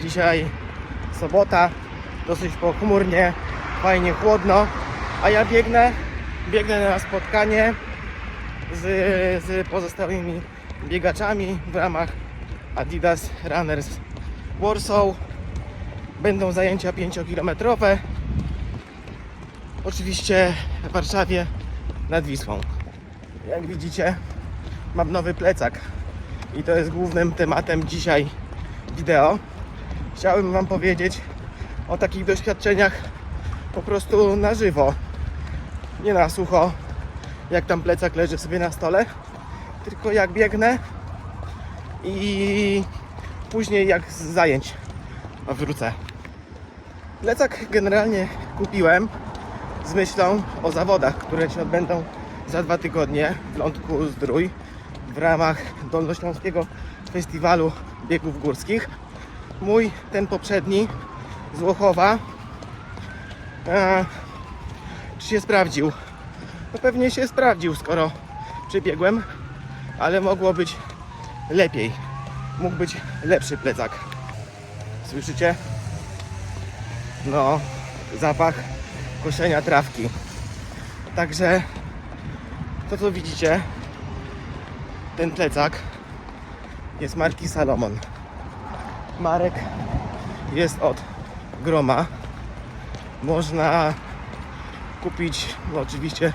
Dzisiaj sobota, dosyć pochmurnie, fajnie chłodno, a ja biegnę, biegnę na spotkanie z, z pozostałymi biegaczami w ramach Adidas Runners Warsaw. Będą zajęcia 5-kilometrowe. Oczywiście w Warszawie nad Wisłą. Jak widzicie, mam nowy plecak i to jest głównym tematem dzisiaj wideo. Chciałem Wam powiedzieć o takich doświadczeniach po prostu na żywo, nie na sucho, jak tam plecak leży sobie na stole, tylko jak biegnę i później jak z zajęć wrócę. Plecak generalnie kupiłem z myślą o zawodach, które się odbędą za dwa tygodnie w Lądku Zdrój w ramach Dolnośląskiego Festiwalu Biegów Górskich. Mój, ten poprzedni z Łochowa, e, czy się sprawdził? No pewnie się sprawdził, skoro przybiegłem, ale mogło być lepiej. Mógł być lepszy plecak. Słyszycie? No, zapach koszenia trawki. Także to co widzicie, ten plecak jest marki Salomon. Marek jest od Groma. Można kupić no oczywiście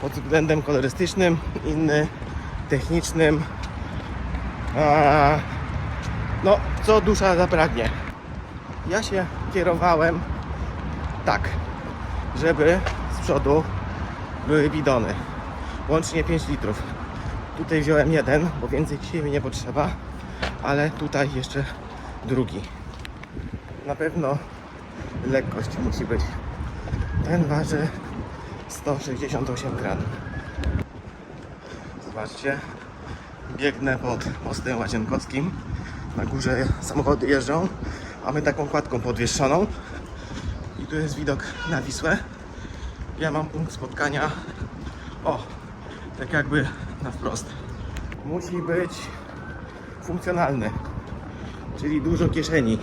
pod względem kolorystycznym, inny technicznym. A, no, co dusza zapragnie. Ja się kierowałem tak, żeby z przodu były bidony. Łącznie 5 litrów. Tutaj wziąłem jeden, bo więcej dzisiaj mi nie potrzeba, ale tutaj jeszcze drugi. Na pewno lekkość musi być. Ten waży 168 gram. Zobaczcie, biegnę pod mostem Łazienkowskim. Na górze samochody jeżdżą, a my taką kładką podwieszoną. I tu jest widok na Wisłę. Ja mam punkt spotkania. O, tak jakby na wprost. Musi być funkcjonalny, czyli dużo kieszeni.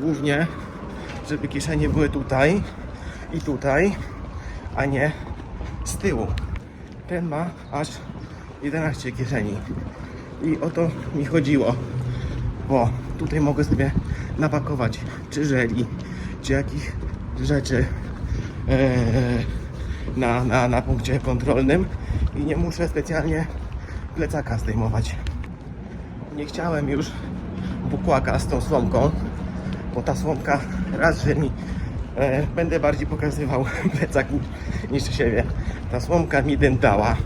Głównie, żeby kieszenie były tutaj i tutaj, a nie z tyłu. Ten ma aż 11 kieszeni. I o to mi chodziło, bo tutaj mogę sobie napakować czy żeli, czy jakich rzeczy e, na, na, na punkcie kontrolnym i nie muszę specjalnie plecaka zdejmować. Nie chciałem już bukłaka z tą słomką, bo ta słomka raz, że mi e, będę bardziej pokazywał plecak niż siebie. Ta słomka mi dętała.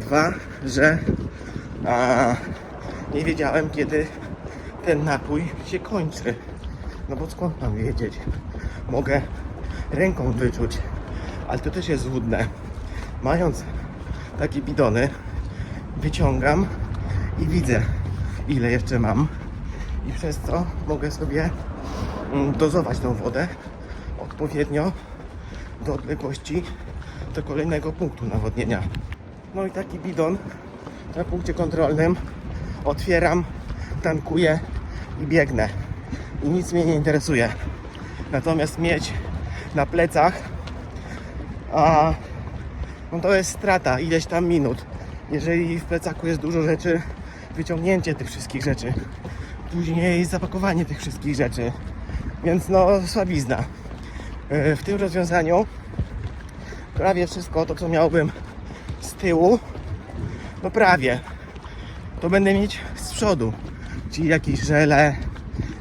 Dwa, że a, nie wiedziałem kiedy ten napój się kończy. No bo skąd mam wiedzieć? Mogę ręką wyczuć, ale to też jest złudne. Mając takie bidony, wyciągam i widzę, ile jeszcze mam, i przez to mogę sobie mm, dozować tą wodę odpowiednio do odległości do kolejnego punktu nawodnienia. No i taki bidon na punkcie kontrolnym otwieram, tankuję i biegnę. I nic mnie nie interesuje. Natomiast mieć na plecach, a no to jest strata ileś tam minut. Jeżeli w plecaku jest dużo rzeczy, wyciągnięcie tych wszystkich rzeczy, później zapakowanie tych wszystkich rzeczy, więc no słabizna. E, W tym rozwiązaniu prawie wszystko to, co miałbym z tyłu, no prawie, to będę mieć z przodu, czyli jakieś żele,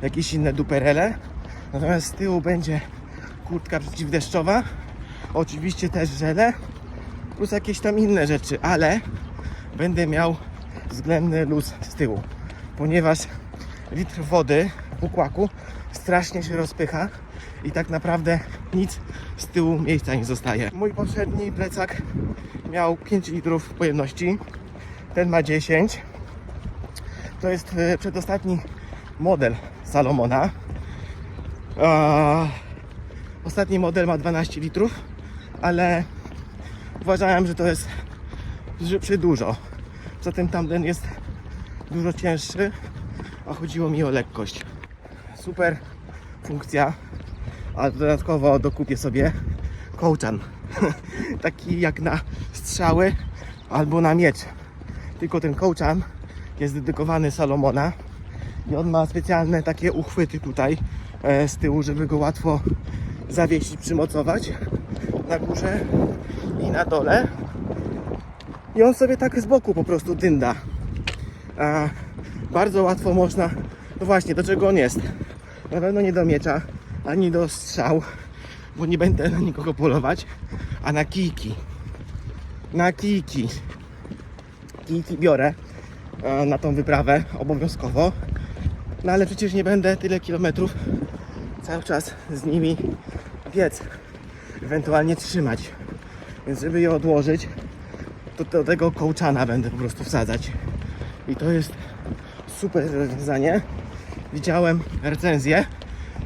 jakieś inne duperele, natomiast z tyłu będzie kurtka przeciwdeszczowa, oczywiście też żele, plus jakieś tam inne rzeczy, ale będę miał względny luz z tyłu, ponieważ litr wody w bukłaku strasznie się rozpycha i tak naprawdę nic z tyłu miejsca nie zostaje. Mój poprzedni plecak miał 5 litrów pojemności, ten ma 10. To jest e, przedostatni model Salomona. Ostatni model ma 12 litrów, ale uważałem, że to jest że przy dużo. Zatem tamten jest dużo cięższy, a chodziło mi o lekkość. Super funkcja, ale dodatkowo dokupię sobie kołczan. Taki jak na strzały albo na miecz. Tylko ten kołczan jest dedykowany Salomona i on ma specjalne takie uchwyty tutaj e, z tyłu, żeby go łatwo zawiesić, przymocować na górze i na dole. I on sobie tak z boku po prostu dynda. A bardzo łatwo można. No właśnie, do czego on jest? Na pewno nie do miecza, ani do strzał, bo nie będę na nikogo polować, a na kijki. Na kijki. Kijki biorę na tą wyprawę obowiązkowo. No ale przecież nie będę tyle kilometrów cały czas z nimi biec, ewentualnie trzymać. Więc żeby je odłożyć, to do tego kołczana będę po prostu wsadzać. I to jest super rozwiązanie. Widziałem recenzję.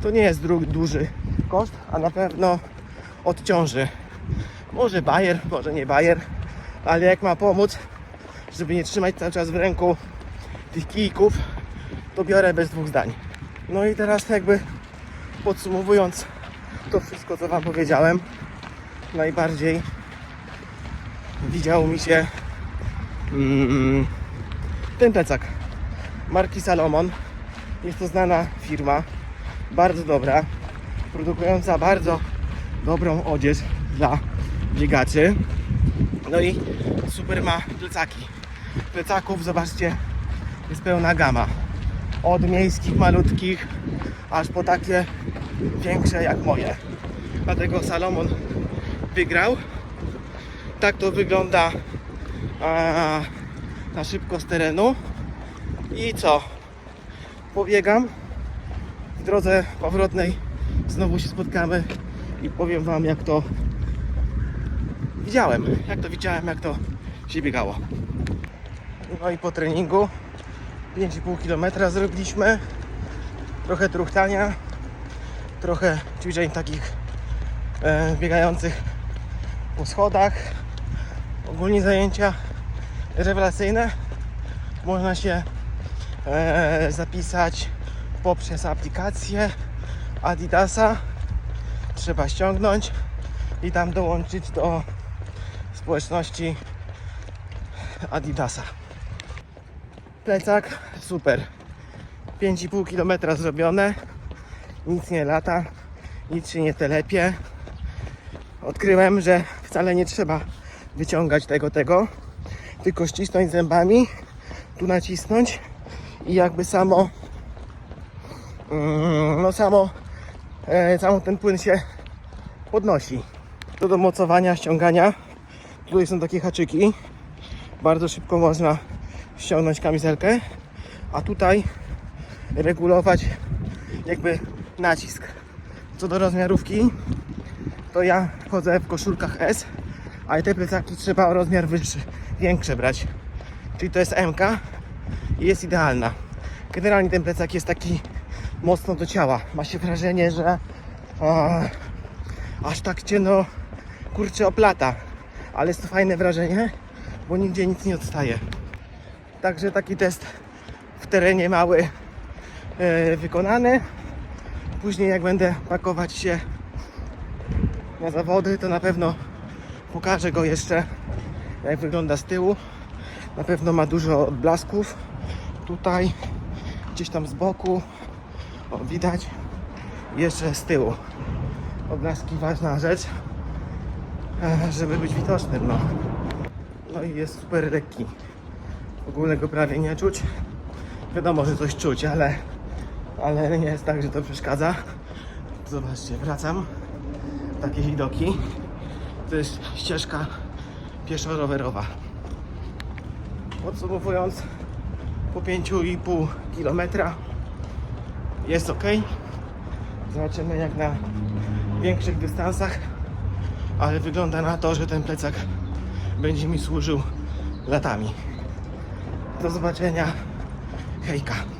To nie jest duży koszt, a na pewno odciąży. Może bajer, może nie bajer, ale jak ma pomóc, żeby nie trzymać cały czas w ręku tych kijków, to biorę bez dwóch zdań. No i teraz jakby podsumowując to wszystko, co Wam powiedziałem, najbardziej widział mi się mm, ten plecak marki Salomon. Jest to znana firma, bardzo dobra, produkująca bardzo dobrą odzież dla biegaczy. No i super ma plecaki. Plecaków, zobaczcie, jest pełna gama. Od miejskich, malutkich, aż po takie większe jak moje. Dlatego Salomon wygrał. Tak to wygląda a, na szybko z terenu. I co? Pobiegam. W drodze powrotnej znowu się spotkamy i powiem Wam jak to widziałem. Jak to widziałem, jak to się biegało. No i po treningu 5,5 km zrobiliśmy. Trochę truchtania, trochę ćwiczeń takich e, biegających po schodach. Ogólnie zajęcia rewelacyjne. Można się e, zapisać poprzez aplikację Adidasa. Trzeba ściągnąć i tam dołączyć do społeczności Adidasa. Plecak super. 5,5 km zrobione. Nic nie lata, nic się nie telepie. Odkryłem, że wcale nie trzeba wyciągać tego, tego, tylko ścisnąć zębami, tu nacisnąć i jakby samo, mm, no samo, e, samo ten płyn się podnosi. Do domocowania, ściągania, tutaj są takie haczyki, bardzo szybko można ściągnąć kamizelkę, a tutaj regulować jakby nacisk. Co do rozmiarówki, to ja chodzę w koszulkach S, ale te plecaki trzeba o rozmiar wyższy, większe brać. Czyli to jest MK i jest idealna. Generalnie ten plecak jest taki mocno do ciała. Ma się wrażenie, że a, aż tak cię no kurczę oplata. Ale jest to fajne wrażenie, bo nigdzie nic nie odstaje. Także taki test w terenie mały e, wykonany. Później jak będę pakować się na zawody, to na pewno pokażę go jeszcze jak wygląda z tyłu. Na pewno ma dużo odblasków. Tutaj, gdzieś tam z boku. O, widać. Jeszcze z tyłu. Odblaski ważna rzecz, e, żeby być widocznym. No, no i jest super lekki. W ogóle go prawie nie czuć. Wiadomo, że coś czuć, ale, ale nie jest tak, że to przeszkadza. Zobaczcie, wracam. Takie widoki. To jest ścieżka pieszo-rowerowa. Podsumowując, po 5,5 km jest ok. Zobaczymy jak na większych dystansach, ale wygląda na to, że ten plecak będzie mi służył latami. Do zobaczenia. Hejka.